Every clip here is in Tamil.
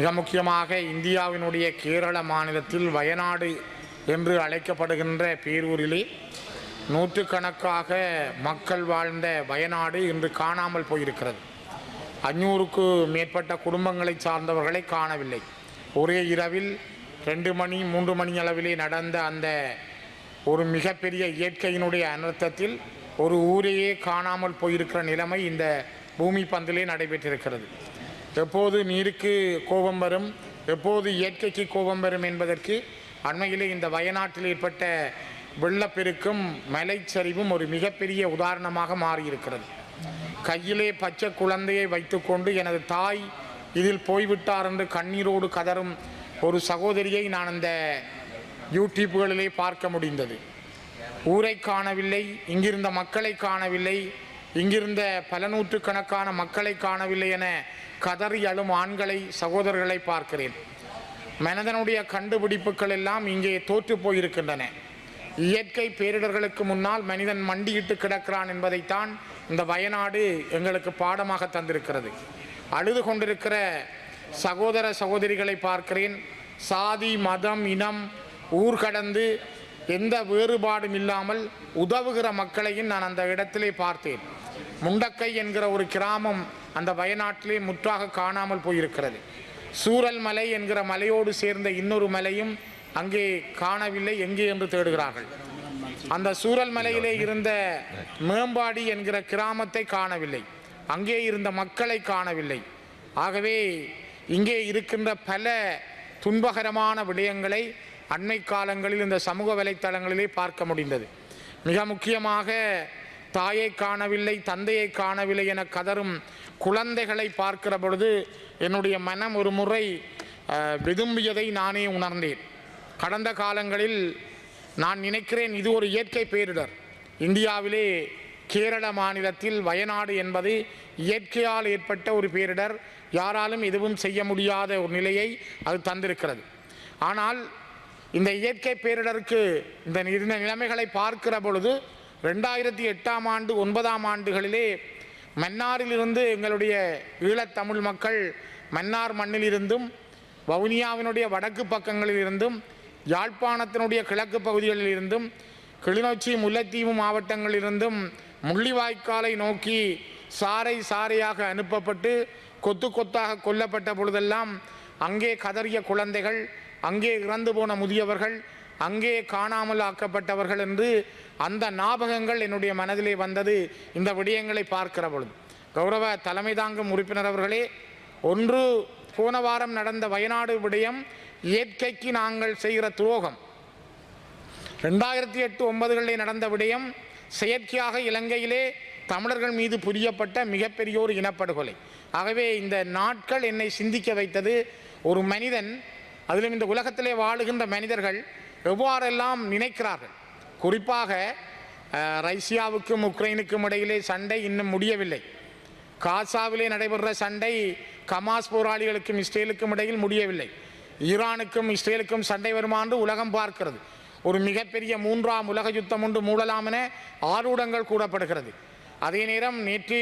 மிக முக்கியமாக இந்தியாவினுடைய கேரள மாநிலத்தில் வயநாடு என்று அழைக்கப்படுகின்ற பேரூரிலே நூற்றுக்கணக்காக மக்கள் வாழ்ந்த வயநாடு இன்று காணாமல் போயிருக்கிறது. அஞ்சூறுக்கு மேற்பட்ட குடும்பங்களை சார்ந்தவர்களை காணவில்லை. ஒரே இரவில் ரெண்டு மணி மூன்று மணி அளவிலே நடந்த அந்த ஒரு மிகப்பெரிய இயற்கையினுடைய அனர்த்தத்தில் ஒரு ஊரையே காணாமல் போயிருக்கிற நிலைமை இந்த பூமி பந்திலே நடைபெற்றிருக்கிறது. எப்போது நீருக்கு கோபம் வரும் எப்போது இயற்கைக்கு கோபம் வரும் என்பதற்கு அண்மையிலே இந்த வயநாட்டில் ஏற்பட்ட வெள்ளப்பெருக்கும் மலைச்சரிவும் ஒரு மிகப்பெரிய உதாரணமாக மாறியிருக்கிறது. கையிலே பச்சை குழந்தையை வைத்துக்கொண்டு எனது தாய் இதில் போய்விட்டார் என்று கண்ணீரோடு கதறும் ஒரு சகோதரியை நான் அந்த யூடியூப்புகளிலே பார்க்க முடிந்தது. ஊரை காணவில்லை இங்கிருந்த மக்களை காணவில்லை இங்கிருந்த பல நூற்றுக்கணக்கான மக்களை காணவில்லை என கதறி அழும் ஆண்களை சகோதரர்களை பார்க்கிறேன். மனிதனுடைய கண்டுபிடிப்புகள் எல்லாம் இங்கே தோற்று போயிருக்கின்றன. இயற்கை பேரிடர்களுக்கு முன்னால் மனிதன் மண்டியிட்டு கிடக்கிறான் என்பதைத்தான் இந்த வயநாடு எங்களுக்கு பாடமாக தந்திருக்கிறது. அழுது கொண்டிருக்கிற சகோதர சகோதரிகளை பார்க்கிறேன். சாதி மதம் இனம் ஊர் கடந்து எந்த வேறுபாடும் இல்லாமல் உதவுகிற மக்களையும் நான் அந்த இடத்திலே பார்த்தேன். முண்டக்கை என்கிற ஒரு கிராமம் அந்த வயநாட்டிலே முற்றாக காணாமல் போயிருக்கிறது. சூரல் மலை என்கிற மலையோடு சேர்ந்த இன்னொரு மலையும் அங்கே காணவில்லை எங்கே என்று தேடுகிறார்கள். அந்த சூரல் மலையிலே இருந்த மேம்பாடி என்கிற கிராமத்தை காணவில்லை. அங்கே இருந்த மக்களை காணவில்லை. ஆகவே இங்கே இருக்கின்ற பல துன்பகரமான விடயங்களை அண்மை காலங்களில் இந்த சமூக வலைத்தளங்களிலே பார்க்க முடிந்தது. மிக முக்கியமாக தாயை காணவில்லை தந்தையை காணவில்லை என கதறும் குழந்தைகளை பார்க்கிற பொழுது என்னுடைய மனம் ஒரு முறை அஹ், விதும்பியதை நானே உணர்ந்தேன். கடந்த காலங்களில் நான் நினைக்கிறேன் இது ஒரு இயற்கை பேரிடர். இந்தியாவிலே கேரள மாநிலத்தில் வயநாடு என்பது இயற்கையால் ஏற்பட்ட ஒரு பேரிடர். யாராலும் எதுவும் செய்ய முடியாத ஒரு நிலையை அது தந்திருக்கிறது. ஆனால் இந்த இயற்கை பேரிடருக்கு இந்த இந்த நிலைமைகளை பார்க்கிற பொழுது ரெண்டாயிரத்தி எட்டாம் ஆண்டு ஒன்பதாம் ஆண்டுகளிலே மன்னாரிலிருந்து எங்களுடைய ஈழத்தமிழ் மக்கள் மன்னார் மண்ணிலிருந்தும் வவுனியாவினுடைய வடக்கு பக்கங்களிலிருந்தும் யாழ்ப்பாணத்தினுடைய கிழக்கு பகுதிகளில் இருந்தும் கிளிநொச்சி முல்லைத்தீவு மாவட்டங்களிலிருந்தும் முள்ளிவாய்க்காலை நோக்கி சாறை சாறையாக அனுப்பப்பட்டு கொத்து கொத்தாக கொல்லப்பட்ட பொழுதெல்லாம் அங்கே கதறிய குழந்தைகள் அங்கே இறந்து போன முதியவர்கள் அங்கே காணாமல் ஆக்கப்பட்டவர்கள் என்று அந்த ஞாபகங்கள் என்னுடைய மனதிலே வந்தது. இந்த விடயங்களை பார்க்கிற பொழுது. கௌரவ தலைமை தாங்கும் உறுப்பினர் அவர்களே ஒன்று போன வாரம் நடந்த வயநாடு விடயம் இயற்கைக்கு நாங்கள் செய்கிற துரோகம். ரெண்டாயிரத்தி எட்டு ஒன்பதுகளில் நடந்த விடயம் செயற்கையாக இலங்கையிலே தமிழர்கள் மீது புரியப்பட்ட மிகப்பெரிய ஒரு இனப்படுகொலை. ஆகவே இந்த நாட்கள் என்னை சிந்திக்க வைத்தது ஒரு மனிதன் அதிலும் இந்த உலகத்திலே வாழுகின்ற மனிதர்கள் எவ்வாறெல்லாம் நினைக்கிறார்கள்? குறிப்பாக ரஷ்யாவுக்கும் உக்ரைனுக்கும் இடையிலே சண்டை இன்னும் முடியவில்லை. காசாவிலே நடைபெறுற சண்டை கமாஸ் போராளிகளுக்கும் இஸ்ரேலுக்கும் இடையில் முடியவில்லை. ஈரானுக்கும் இஸ்ரேலுக்கும் சண்டை வருமா என்று உலகம் பார்க்கிறது. ஒரு மிகப்பெரிய மூன்றாம் உலக யுத்தம் ஒன்று மூடலாம் என ஆரூடங்கள் கூறப்படுகிறது. அதே நேரம் நேற்று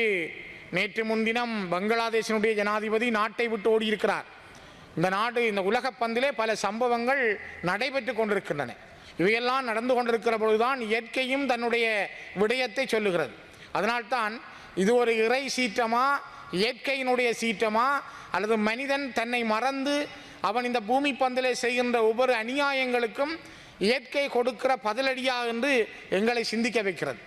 நேற்று முன்தினம் பங்களாதேஷினுடைய ஜனாதிபதி நாட்டை விட்டு ஓடியிருக்கிறார். இந்த நாடு இந்த உலகப் பந்திலே பல சம்பவங்கள் நடைபெற்று கொண்டிருக்கின்றன. இவையெல்லாம் நடந்து கொண்டிருக்கிற பொழுதுதான் இயற்கையும் தன்னுடைய விடயத்தை சொல்லுகிறது. அதனால்தான் இது ஒரு இறை சீற்றமா இயற்கையினுடைய சீற்றமா அல்லது மனிதன் தன்னை மறந்து அவன் இந்த பூமி பந்திலே செய்கின்ற ஒவ்வொரு அநியாயங்களுக்கும் இயற்கை கொடுக்கிற பதிலடியா என்று எங்களை சிந்திக்க வைக்கிறது.